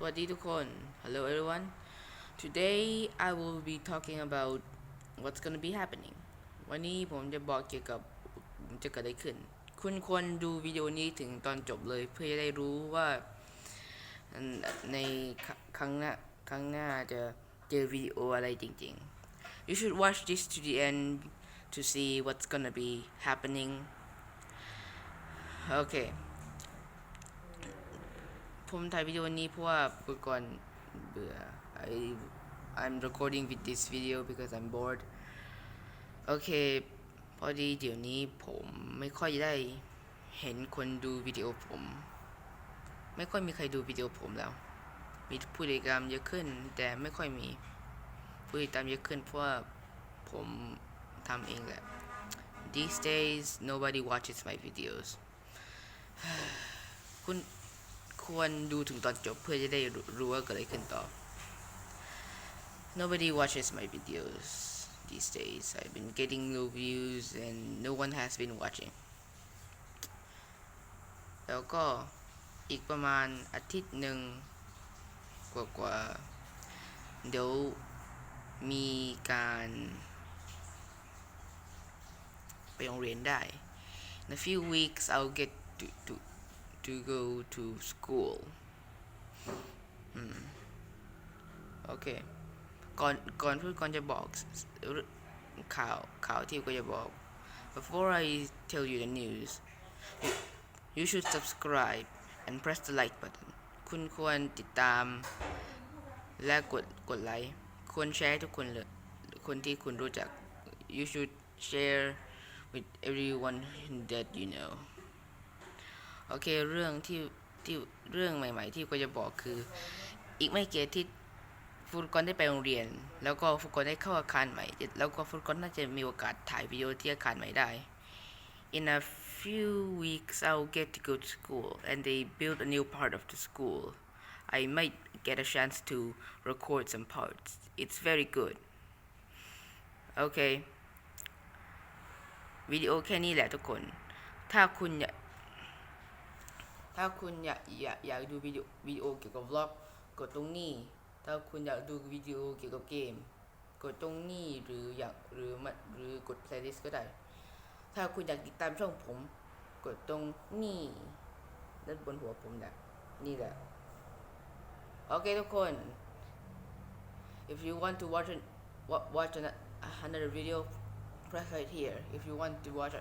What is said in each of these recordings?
สวัสดีทุกคน Hello everyone Today I will be talking about what's gonna be happening วันนี้ผมจะบอกเกี่ยวกับจะเกิดอะไรขึ้น คุณควรดูวิดีโอนี้ถึงตอนจบเลยเพื่อจะได้รู้ว่าในครั้งหน้าครั้งหน้าจะเจอวิดีโออะไรจริงๆ You should watch this to the end to see what's gonna be happening Okay ผมถ่ายวิดีโอนี้เพราะว่าเมื่อก่อนเบื่อ I I'm recording with this video because I'm bored โอเค พอดีเดี๋ยวนี้ผมไม่ค่อยได้เห็นคนดูวิดีโอผม ไม่ค่อยมีใครดูวิดีโอผมแล้ว มีผู้ติดตามเยอะขึ้น แต่ไม่ค่อยมีผู้ติดตามเยอะขึ้นเพราะว่าผมทำเองแหละ These days nobody watches my videos คุณ ควรดูถึงตอนจบเพื่อจะได้รู้ว่าเกิดอะไรขึ้นต่อ Nobody watches my videos these days. I've been getting no views and no one has been watching. แล้วก็อีกประมาณอาทิตย์หนึ่งกว่าๆเดี๋ยวมีการไปโรงเรียนได้ In a few weeks I'll get to to to go to school อืมโอเค ก่อนก่อนพูดก่อนจะบอกข่าวข่าวที่ก็จะบอก before I tell you the news you, you should subscribe and press the like button คุณควรติดตาม และกดกดไลค์ควรแชร์ให้ทุกคนเลย คนที่คุณรู้จัก you should share with everyone that you know โอเคเรื่องที่ที่เรื่องใหม่ ๆ ที่ก็จะบอกคือ อีกไม่เกี่อาทิตย์ฟุตกอนได้ไปโรงเรียน แล้วก็ฟุตกอนได้เข้าอาคารใหม่ แล้วก็ฟุตกอนน่าจะมีโอกาสถ่ายวิดีโอที่อาคารใหม่ได้ In a few weeks I'll get to go to school and they build a new part of the school I might get a chance to record some parts it's very good โอเควิดีโอแค่นี้แหละทุกคน ถ้าคุณ ถ้าคุณอยากอยากอยากดูวิดีโอวิดีโอเกี่ยวกับวล็อก กดตรงนี้ ถ้าคุณอยากดูวิดีโอเกี่ยวกับเกม กดตรงนี้หรืออยากหรือมันหรือกด playlist ก็ได้ ถ้าคุณอยากติดตามช่องผม กดตรงนี้ด้านบนหัวผมนะนี่แหละ โอเคทุกคน if you want to watch an, watch an, another video press right here if you want to watch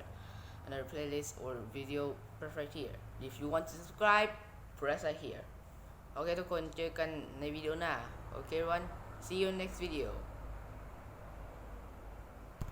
another playlist or video press right here if you want to subscribe press right here โอเคทุกคนเจอกันในวิดีโอหน้า โอเค everyone see you next video